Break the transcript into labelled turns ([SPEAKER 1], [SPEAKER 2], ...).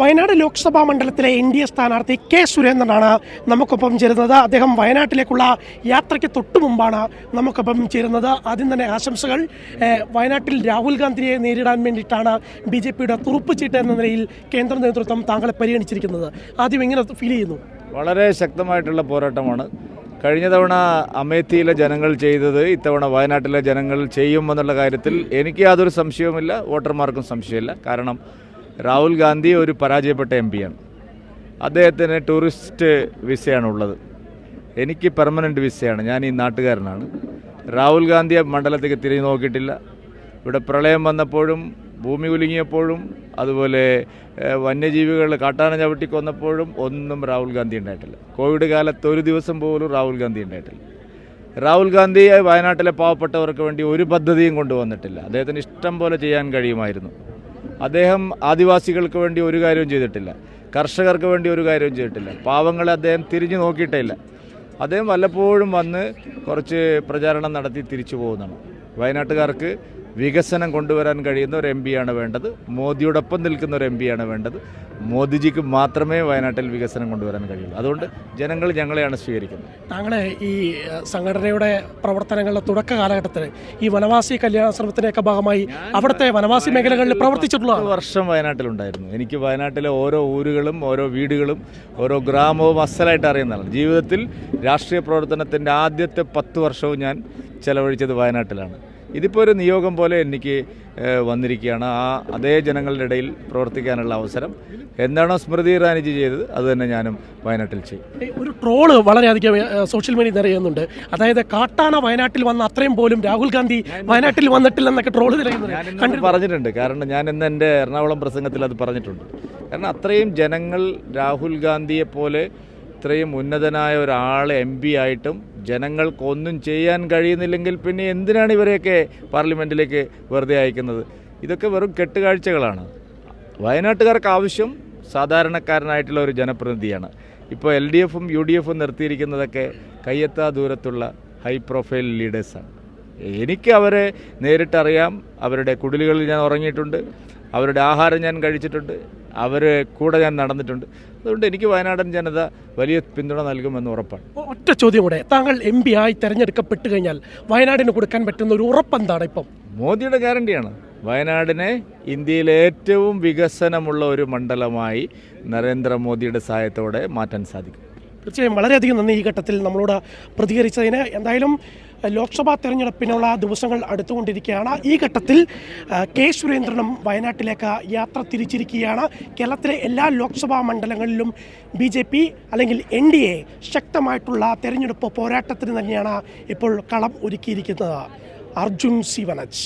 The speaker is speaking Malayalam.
[SPEAKER 1] വയനാട് ലോക്സഭാ മണ്ഡലത്തിലെ എൻ ഡി എ സ്ഥാനാർത്ഥി കെ സുരേന്ദ്രനാണ് നമുക്കൊപ്പം ചേരുന്നത്. അദ്ദേഹം വയനാട്ടിലേക്കുള്ള യാത്രയ്ക്ക് തൊട്ടു മുമ്പാണ് നമുക്കൊപ്പം ചേരുന്നത്. ആദ്യം തന്നെ ആശംസകൾ. വയനാട്ടിൽ രാഹുൽ ഗാന്ധിയെ നേരിടാൻ വേണ്ടിയിട്ടാണ് ബി ജെ പിയുടെ തുറുപ്പുചീട്ട് എന്ന നിലയിൽ കേന്ദ്ര നേതൃത്വം താങ്കളെ പരിഗണിച്ചിരിക്കുന്നത്. ആദ്യം എങ്ങനെ ഫീൽ ചെയ്യുന്നു?
[SPEAKER 2] വളരെ ശക്തമായിട്ടുള്ള പോരാട്ടമാണ്. കഴിഞ്ഞ തവണ അമേത്തിയിലെ ജനങ്ങൾ ചെയ്തത് ഇത്തവണ വയനാട്ടിലെ ജനങ്ങൾ ചെയ്യുമെന്നുള്ള കാര്യത്തിൽ എനിക്ക് യാതൊരു സംശയവുമില്ല. വോട്ടർമാർക്കും സംശയമില്ല. കാരണം രാഹുൽ ഗാന്ധി ഒരു പരാജയപ്പെട്ട എം പിയാണ് അദ്ദേഹത്തിന് ടൂറിസ്റ്റ് വിസയാണ് ഉള്ളത് എനിക്ക് പെർമനന്റ് വിസയാണ് ഞാൻ ഈ നാട്ടുകാരനാണ്. രാഹുൽ ഗാന്ധി മണ്ഡലത്തേക്ക് തിരിഞ്ഞു നോക്കിയിട്ടില്ല. ഇവിടെ പ്രളയം വന്നപ്പോഴും ഭൂമി കുലുങ്ങിയപ്പോഴും അതുപോലെ വന്യജീവികൾ കാട്ടാന ചവിട്ടി കൊന്നപ്പോഴും ഒന്നും രാഹുൽ ഗാന്ധി ഉണ്ടായിട്ടില്ല. കോവിഡ് കാലത്ത് ഒരു ദിവസം പോലും രാഹുൽ ഗാന്ധി ഉണ്ടായിട്ടില്ല. രാഹുൽ ഗാന്ധി വയനാട്ടിലെ പാവപ്പെട്ടവർക്ക് വേണ്ടി ഒരു പദ്ധതിയും കൊണ്ടുവന്നിട്ടില്ല. അദ്ദേഹത്തിന് ഇഷ്ടം പോലെ ചെയ്യാൻ കഴിയുമായിരുന്നു. അദ്ദേഹം ആദിവാസികൾക്ക് വേണ്ടി ഒരു കാര്യവും ചെയ്തിട്ടില്ല. കർഷകർക്ക് വേണ്ടി ഒരു കാര്യവും ചെയ്തിട്ടില്ല. പാവങ്ങളെ അദ്ദേഹം തിരിഞ്ഞു നോക്കിയിട്ടില്ല അദ്ദേഹം വല്ലപ്പോഴും വന്ന് കുറച്ച് പ്രചാരണം നടത്തി തിരിച്ചു പോകുന്നതാണ്. വയനാട്ടുകാർക്ക് വികസനം കൊണ്ടുവരാൻ കഴിയുന്ന ഒരു എം പിയാണ് വേണ്ടത്. മോദിയോടൊപ്പം നിൽക്കുന്ന ഒരു എം പിയാണ് വേണ്ടത്. മോദിജിക്ക് മാത്രമേ വയനാട്ടിൽ വികസനം കൊണ്ടുവരാൻ കഴിയുള്ളൂ. അതുകൊണ്ട് ജനങ്ങൾ ഞങ്ങളെയാണ് സ്വീകരിക്കുന്നത്.
[SPEAKER 1] താങ്കളെ ഈ സംഘടനയുടെ പ്രവർത്തനങ്ങളുടെ തുടക്ക കാലഘട്ടത്തിൽ ഈ വനവാസി കല്യാണശ്രമത്തിന്റെയൊക്കെ ഭാഗമായി അവിടുത്തെ വനവാസി മേഖലകളിൽ
[SPEAKER 2] പ്രവർത്തിച്ചിട്ടുള്ള വർഷം വയനാട്ടിലുണ്ടായിരുന്നു. എനിക്ക് വയനാട്ടിലെ ഓരോ ഊരുകളും ഓരോ വീടുകളും ഓരോ ഗ്രാമവും അസലായിട്ട് അറിയുന്നതാണ്. ജീവിതത്തിൽ രാഷ്ട്രീയ പ്രവർത്തനത്തിന്റെ ആദ്യത്തെ പത്ത് വർഷവും ഞാൻ ചെലവഴിച്ചത് വയനാട്ടിലാണ്. ഇതിപ്പോൾ ഒരു നിയോഗം പോലെ എനിക്ക് വന്നിരിക്കുകയാണ്. ആ അതേ ജനങ്ങളുടെ ഇടയിൽ പ്രവർത്തിക്കാനുള്ള അവസരം. എന്താണോ സ്മൃതി ഇറാനിജി ചെയ്തത് അത് തന്നെ ഞാനും വയനാട്ടിൽ ചെയ്യും.
[SPEAKER 1] ഒരു ട്രോൾ വളരെയധികം സോഷ്യൽ മീഡിയ നിറയുന്നുണ്ട്. അതായത് കാട്ടാണ വയനാട്ടിൽ വന്ന അത്രയും പോലും രാഹുൽ ഗാന്ധി വയനാട്ടിൽ വന്നിട്ടില്ലെന്നൊക്കെ
[SPEAKER 2] ട്രോൾ ഇന്നത് പറഞ്ഞിട്ടുണ്ട്. കാരണം ഞാൻ ഇന്ന് എന്റെ എറണാകുളം പ്രസംഗത്തിൽ അത് പറഞ്ഞിട്ടുണ്ട്. കാരണം അത്രയും ജനങ്ങൾ രാഹുൽ ഗാന്ധിയെ പോലെ ഇത്രയും ഉന്നതനായ ഒരാളെ എം പി ആയിട്ടും ജനങ്ങൾക്കൊന്നും ചെയ്യാൻ കഴിയുന്നില്ലെങ്കിൽ പിന്നെ എന്തിനാണ് ഇവരെയൊക്കെ പാർലമെന്റിലേക്ക് വെറുതെ അയക്കുന്നത്? ഇതൊക്കെ വെറും കെട്ടുകാഴ്ചകളാണ്. വയനാട്ടുകാർക്ക് ആവശ്യം സാധാരണക്കാരനായിട്ടുള്ള ഒരു ജനപ്രതിനിധിയാണ്. ഇപ്പോൾ എൽ ഡി എഫും യു ഡി എഫും നിർത്തിയിരിക്കുന്നതൊക്കെ കയ്യെത്താ ദൂരത്തുള്ള ഹൈ പ്രൊഫൈൽ ലീഡേഴ്സാണ് എനിക്ക് അവരെ നേരിട്ടറിയാം. അവരുടെ കുടിലുകളിൽ ഞാൻ ഉറങ്ങിയിട്ടുണ്ട്. അവരുടെ ആഹാരം ഞാൻ കഴിച്ചിട്ടുണ്ട്. അവരെ കൂടെ ഞാൻ നടന്നിട്ടുണ്ട്. അതുകൊണ്ട് എനിക്ക് വയനാടൻ ജനത വലിയ പിന്തുണ നൽകുമെന്ന് ഉറപ്പാണ്.
[SPEAKER 1] ഒറ്റ ചോദ്യം കൂടെ. താങ്കൾ എം പി ആയി തെരഞ്ഞെടുക്കപ്പെട്ട് കഴിഞ്ഞാൽ വയനാടിന് കൊടുക്കാൻ പറ്റുന്ന ഒരു ഉറപ്പെന്താണ് ഇപ്പം?
[SPEAKER 2] മോദിയുടെ ഗ്യാരണ്ടിയാണ് വയനാടിനെ ഇന്ത്യയിലെ ഏറ്റവും വികസനമുള്ള ഒരു മണ്ഡലമായി നരേന്ദ്രമോദിയുടെ സഹായത്തോടെ മാറ്റാൻ സാധിക്കും.
[SPEAKER 1] തീർച്ചയായും വളരെയധികം നന്ദി ഈ ഘട്ടത്തിൽ നമ്മളോട് പ്രതികരിച്ചതിന്. എന്തായാലും ലോക്സഭാ തെരഞ്ഞെടുപ്പിനുള്ള ദിവസങ്ങൾ അടുത്തുകൊണ്ടിരിക്കുകയാണ്. ഈ ഘട്ടത്തിൽ കെ സുരേന്ദ്രനും വയനാട്ടിലേക്ക് യാത്ര തിരിച്ചിരിക്കുകയാണ്. കേരളത്തിലെ എല്ലാ ലോക്സഭാ മണ്ഡലങ്ങളിലും ബി ജെ പി അല്ലെങ്കിൽ എൻ ഡി എ ശക്തമായിട്ടുള്ള തെരഞ്ഞെടുപ്പ് പോരാട്ടത്തിന് തന്നെയാണ് ഇപ്പോൾ കളം ഒരുക്കിയിരിക്കുന്നത്. അർജുൻ സി വനജ്.